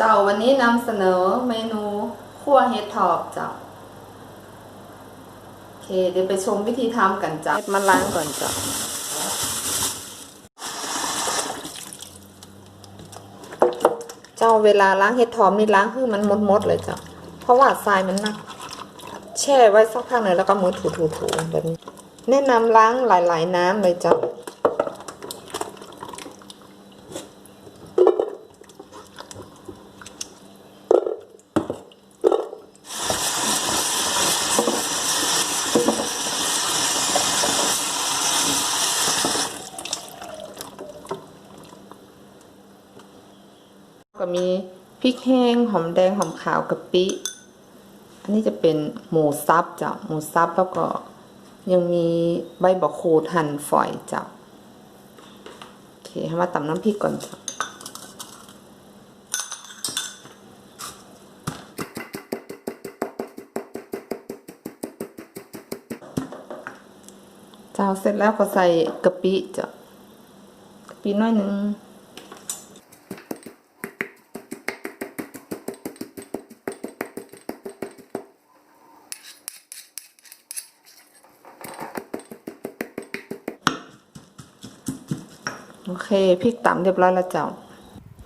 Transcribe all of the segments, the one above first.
เจ้าวันนี้นำเสนอเมนูคั่วเห็ดถอบเจ้าโอเค เดี๋ยวไปชมวิธีทำกันจ้าเห็ดมาล้างก่อนจ้าเจ้าเวลาล้างเห็ดถอบนี่ล้างให้มันมดๆเลยจ้าเพราะว่าทรายมันหนัก แช่ไว้สักพักหนึ่งแล้วก็มือถูๆๆแบบนี้ แนะนำล้างหลาย ๆ น้ำเลยจ้า มีพริกแห้งหอมแดงหอมขาวกะปิ อันนี้จะเป็นหมูซับจ้ะหมูซับแล้วก็ยังมีใบบักคูดหั่นฝอยจ้ะโอเคให้มาตำน้ำพริกก่อนจ้ะเจ้าเสร็จแล้วก็ใส่กะปิจ้ะกะปิน้อยหนึ่ง โอเคพริกตำเรียบร้อยแล้วเจ้า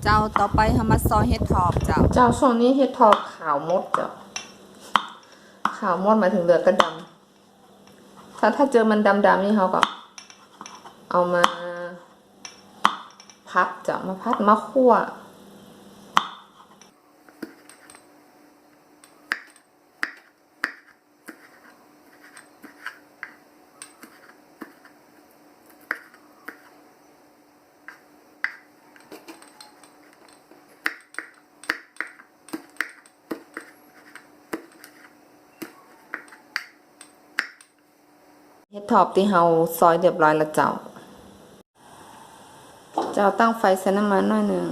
เจ้าต่อไปทำมาซอยเห็ดถอบเจ้า เจ้าช่วงนี้เห็ดทอบขาวมดเจ้า ขาวมดหมายถึงเหลือกระดำถ้าถ้าเจอมันดำๆนี่เขาก็ เอามา พัดเจ้ามาพัดมาคั่ว เห็ดทอบที่เฮาซอยเรียบร้อยแล้วเจ้า เจ้าตั้งไฟใส่น้ำมันหน่อยหนึ่ง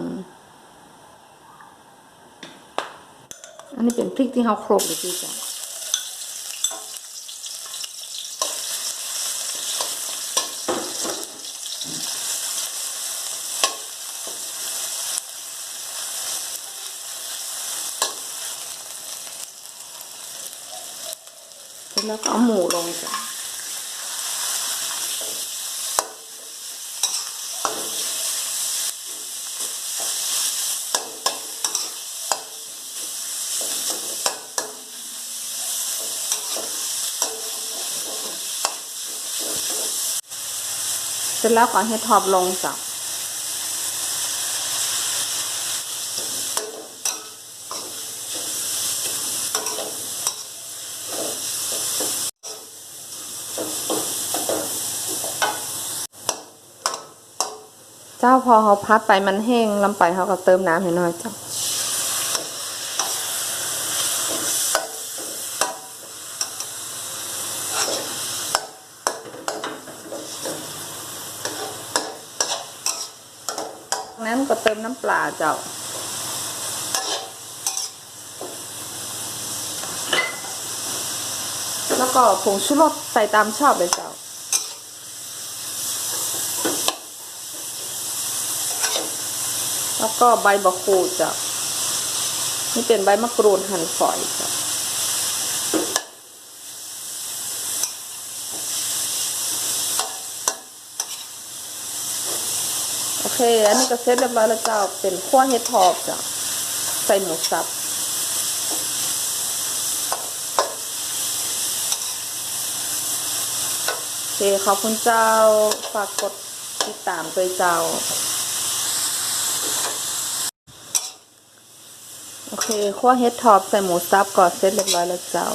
อันนี้เป็นพริกที่เฮาโคลกเลยพี่เจ้าแล้วก็เอาหมูลงจ้ะ เสร็จแล้วก็ให้ทอบลงจ้ะเจ้าพอเขาพัดไปมันแห้งลำไปเขาก็เติมน้ำให้น่อยจ้ะ นั้นก็เติมน้ำปลาเจ้า แล้วก็ผงชูรสใส่ตามชอบเลยเจ้า แล้วก็ใบบักคูดจ้ะนี่เป็นใบมะกรูดหั่นฝอยจ้ะ เคอันนี้ก็เสร็จเรียบร้อยแล้วเจ้าเป็นขั้วเห็ดทอบจ้ะใส่หมูสับโอเคขอบคุณเจ้าฝากกดติดตามด้วยเจ้า โอเคขั้วเห็ดทอบใส่หมูสับก่อนเสร็จเรียบร้อยแล้วเจ้า